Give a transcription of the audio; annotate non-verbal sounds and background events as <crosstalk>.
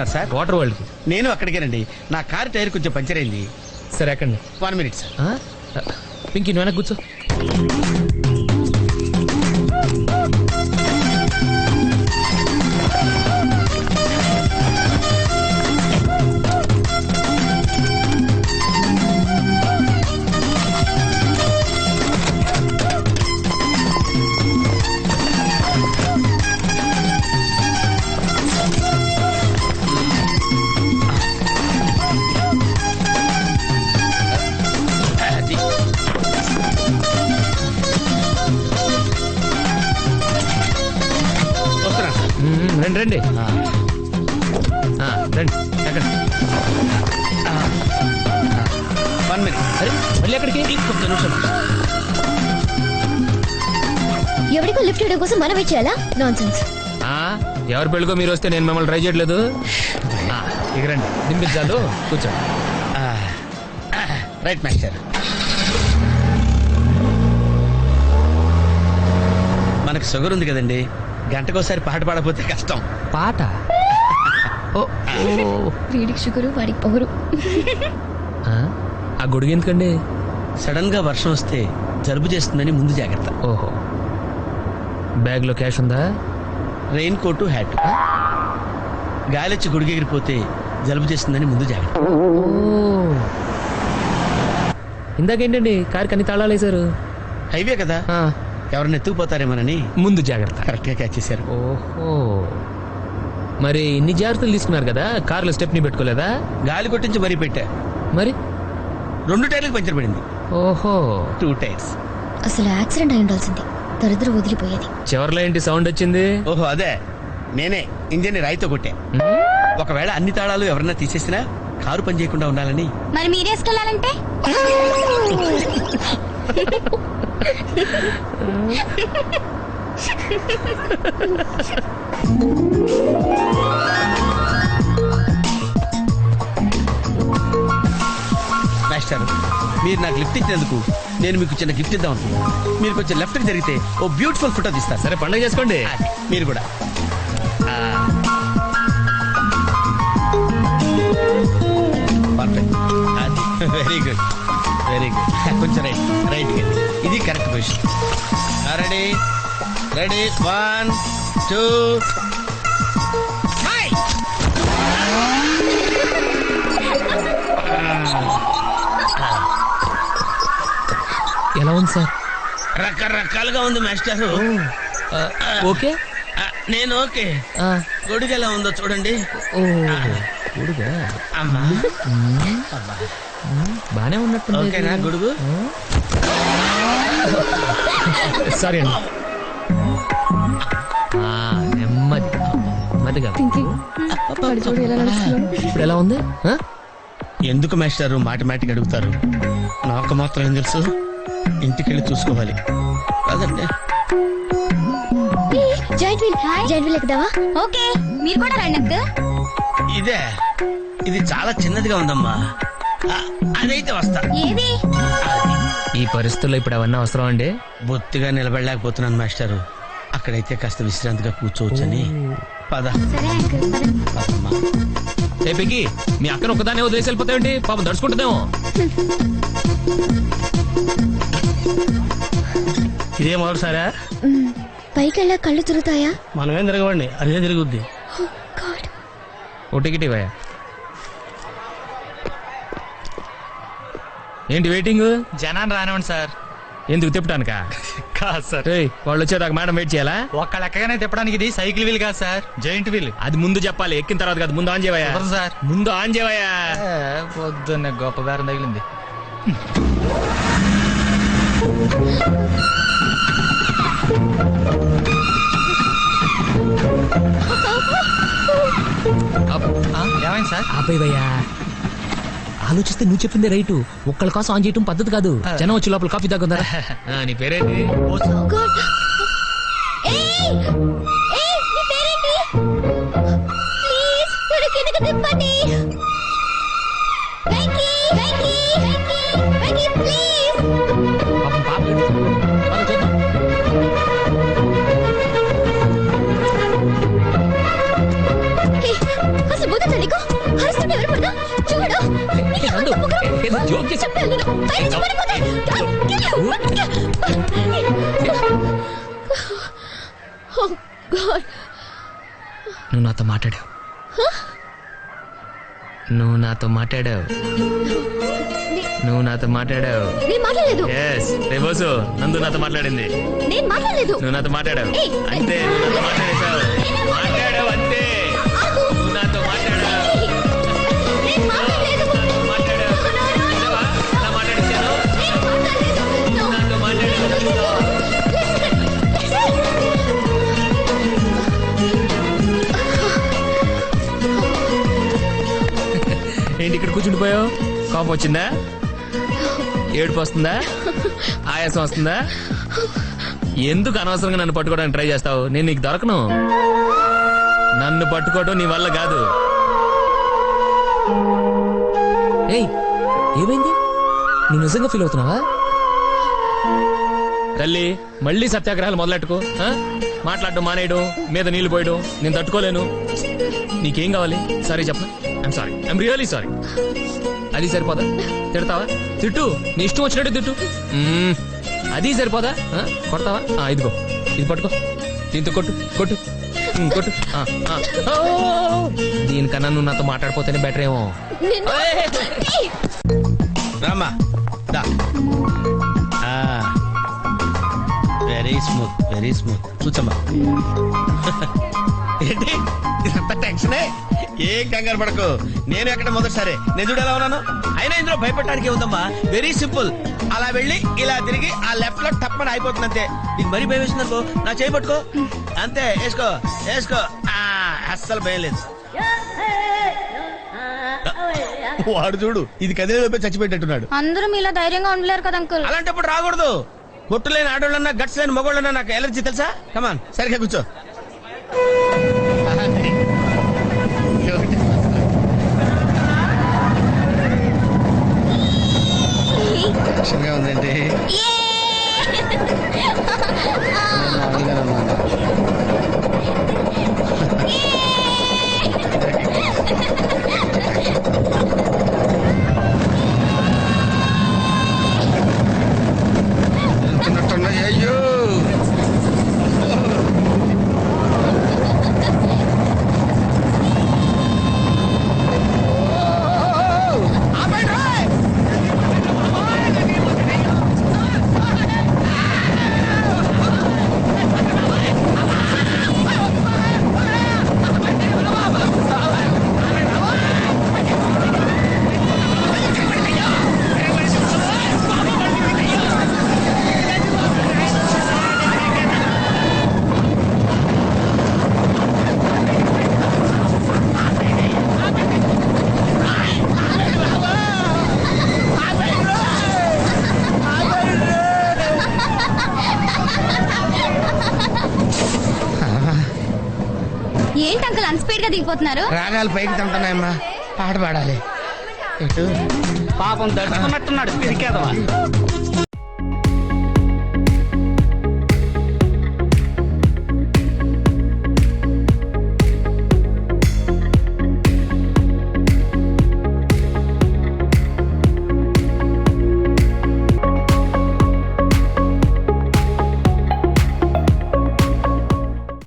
వెళ్తున్నారు sir. Water world నేను అక్కడికేనండి. నా కారు టైర్ కొంచెం పంచర్ అయింది సరే ఎక్కండి. One minute sir? పింకీ నువ్వు వెనక్కి కూర్చో. రండి రండి. ఆ, ఆ, రండి ఎక్కండి? వన్ మినిట్ అరే మళ్ళీ ఎక్కడికి? ఇంకొక నిమిషం. ఎవరికో లిఫ్ట్ ఇవ్వడం కోసం మనం ఇచ్చేయాలా నాన్ సెన్స్ ఆ, ఎవరి పెళ్ళికో మీరు వస్తే నేను మిమ్మల్ని ట్రై చేయట్లేదు. ఆ, ఇక రండి. దింపించాలు కూర్చో. Right master. మనకు షుగర్ ఉంది కదండి. గంటకోసారి పాట పాడపోతే కష్టం. పాట? ఓ ఓ. వీడికి షుగరు వాడికి పొగరు. ఆ, ఆ గొడుగు ఎందుకండి? సడన్గా వర్షం వస్తే జలుబు చేస్తుందని ముందు జాగ్రత్త. ఓహో. బ్యాగ్లో క్యాష్ ఉందా? రెయిన్ కోటు హ్యాట్ గాలిచ్చి గుడిగెగిరిపోతే జలుబు చేస్తుందని ముందు జాగ్రత్త. ఓ. ఇందాకేంటండి? కారు కన్ని తాళాలు వేశారు. హైవే కదా? ఆ, ఎవరిని ఎత్తుకుపోతారేమోనని ముందు జాగ్రత్త. కరెక్ట్గా క్యాచ్ చేశారు. ఓహో. మరి ఇన్ని జాగ్రత్తలు తీసుకున్నారు కదా? కార్లో స్టెప్ని పెట్టుకోలేదా? గాలి కొట్టించి మరీ పెట్టా. మరి? రెండు టైర్లకు పంచర్ పడింది. ఓహో. Two tyres. అసలు యాక్సిడెంట్ అయి ఉండాల్సింది. దరిద్రం వదిలిపోయేది. చివర్లో ఏంటి సౌండ్ వచ్చింది? ఓహో అదే. నేనే ఇంజన్ రాయితో కొట్టా. ఒకవేళ అన్ని తాళాలు ఎవరన్నా తీసేసినా కారు పని చేయకుండా ఉండాలని. మరి మీరేసుకెళ్ళాలంటే? <laughs> మాస్టర్ మీరు నాకు లిఫ్ట్ ఇచ్చినందుకు నేను మీకు చిన్న గిఫ్ట్ ఇద్దాం అనుకున్నాను మీరు కొంచెం లెఫ్ట్కి జరిగితే ఓ బ్యూటిఫుల్ ఫోటో తీస్తారు. సరే పండుగ చేసుకోండి. మీరు కూడా. పర్ఫెక్ట్ అది <laughs> వెరీ గుడ్ వెరీ గుడ్ <laughs> కొంచెం రైట్ రైట్ ఇది correct position ready? Ready? One two. ఎలా ఉంది సార్? రకరకాలుగా ఉంది మాస్టర్. ఓకే? నేను ఓకే. గొడుగు ఎలా ఉందో చూడండి. ఓ గొడుగా? అమ్మా. అమ్మా బానే ఉన్నట్టుంది ఓకేనా గొడుగు. సారీ అండి. నెమ్మది. నెమ్మదిగా ఇప్పుడు ఎలా ఉంది? ఆ? ఎందుకు మాస్టారు మాటిమాటికి అడుగుతారు? నాకు మాత్రం ఏం తెలుసు? ఇంటికి వెళ్ళి చూసుకోవాలి. కాదండి జాయింట్ వీల్ జాయింట్ వీల్ ఎక్కుదావా? ఓకే మీరు కూడా రండి అంకుల్. ఇదే. ఇది చాలా చిన్నదిగా ఉందమ్మా. ఆ, అదైతే వస్తా. ఏది. ఈ పరిస్థితుల్లో ఇప్పుడు అవన్నీ అవసరం అండి? బొత్తిగా నిలబడలేకపోతున్నాను మాస్టారు. అక్కడైతే కాస్త విశ్రాంతిగా కూర్చోవచ్చని. పద. సరే అంకుల్ పదమ్మా. ఏ పెగ్గి మీ అక్కను ఒక్కదానే వదిలేసి వెళ్ళిపోతావేంటి? పాపం దడుచుకుంటుందేమో. ఇదే మొదటిసారా పైకి వెళ్ళా కళ్ళు తిరుగుతాయా? మనమేం తిరగవండి అదే తిరుగుద్ది. గాడ్. ఓ టికెట్ ఇవ్వయా ఏంటి వెయిటింగ్ జనాన్ని రానివ్వండి సార్. ఎందుకు తిప్పటానికా? కాదు సార్. ఏయ్, వాళ్ళు వచ్చేదాకా మేడం వెయిట్ చేయాలా? ఒక్క లెక్కగానే తిప్పడానికి ఇది సైకిల్ వీల్ కాదు సార్. జైంట్ వీల్ అది ముందు చెప్పాలి ఎక్కిన తర్వాత కాదు ముందు ఆన్ చేయవయ్యా. కుదరదు సార్. ముందు ఆన్ చేయవయ్యా. పొద్దున్నే గొప్ప బేరం తగిలింది. ఏమైంది సార్ ఆపేవయ్యా ఆలోచిస్తే నువ్వు చెప్పింది రైటు. ఒక్కళ్ళ కోసం ఆన్ చేయటం పద్ధతి కాదు. జనం వచ్చి లోపల కాఫీ తాగుందా <laughs> నీ పేరేంటి? నీ పేరేంటి? ప్లీజ్ నువ్వు నాతో మాట్లాడావు. నువ్వు నాతో మాట్లాడావు. నువ్వు నాతో మాట్లాడావు. నేను మాట్లాడలేదు. ఎస్ రేబోసు నందు నాతో మాట్లాడింది. నేను మాట్లాడలేదు. నువ్వు నాతో మాట్లాడావు. అంతే నువ్వు నాతో ఏంటి ఇక్కడ కూర్చుండిపోయావు? కోపం వచ్చిందా? ఏడుపు వస్తుందా? ఆయాసం వస్తుందా? ఎందుకు అనవసరంగా నన్ను పట్టుకోవడానికి ట్రై చేస్తావు? నేను నీకు దొరకను. నన్ను పట్టుకోవడం నీ వల్ల కాదు. ఏయ్ ఏమైంది? నువ్వు నిజంగా ఫీల్ అవుతున్నావా? తల్లి మళ్ళీ సత్యాగ్రహాలు మొదలెట్టుకో మాట్లాడడం మానేయడం మీద నీళ్ళు పోయడం నేను తట్టుకోలేను. నీకేం కావాలి? సరే చెప్పండి I'm sorry I'm really sorry అది సరిపోదా? తిడతావా? తిట్టు. నీ ఇష్టం వచ్చినట్టు తిట్టు. మ్మ్. అది సరిపోదా? ఆ? కొడతావా? ఆ, ఇదిగో. ఇది పట్టుకో. దీంతో కొట్టు. కొట్టు. మ్మ్, కొట్టు. ఆ, ఆ. ఓ! దీనికన్నా నువ్వు నాతో మాట్లాడిపోతేనే బెటర్ ఏమో. నిన్ను ఏయ్, రామ్మా. దా. వెరీ స్మూత్ వెరీ స్మూత్ కూర్చోమ్మా ఏంటి? ఇదంతా టెన్షనే ఏం కంగారు పడకు. నేను ఎక్కడ మొదటిసారి? నేను చూడు ఎలా ఉన్నాను? అయినా ఇందులో భయపడటానికి ఉందమ్మా వెరీ సింపుల్ అలా వెళ్ళి ఇలా తిరిగి ఆ లెఫ్ట్లో టప్పని అయిపోతుంది అంతే నీకు మరీ భయం వేసిందనుకో నా చేయి పట్టుకో. అంతే వేసుకో వేసుకో. ఆ, అస్సలు భయం లేదు. వాడు చూడు ఇది కదిలే లోపే చచ్చిపెట్టేట్టున్నాడు అందరూ మీలా ధైర్యంగా ఉండలేరు కదా అంకుల్? అలాంటప్పుడు రాకూడదు. బొట్టు లేని ఆడోళ్ళన్నా గట్స్ లేని మగోళ్ళన్నా నాకు ఎలర్జీ తెలుసా? కమాన్ సరిగ్గా కూర్చో. టెన్షన్గా ఉందండి వెళ్తున్నట్టున్నాయి, అన్స్పీడ్గా దిగిపోతున్నారు. రాగాలు పైకి తింటున్నాయమ్మా పాట పాడాలి. ఎటు పాపం దడుచుకున్నట్టున్నాడు పిరికేదవా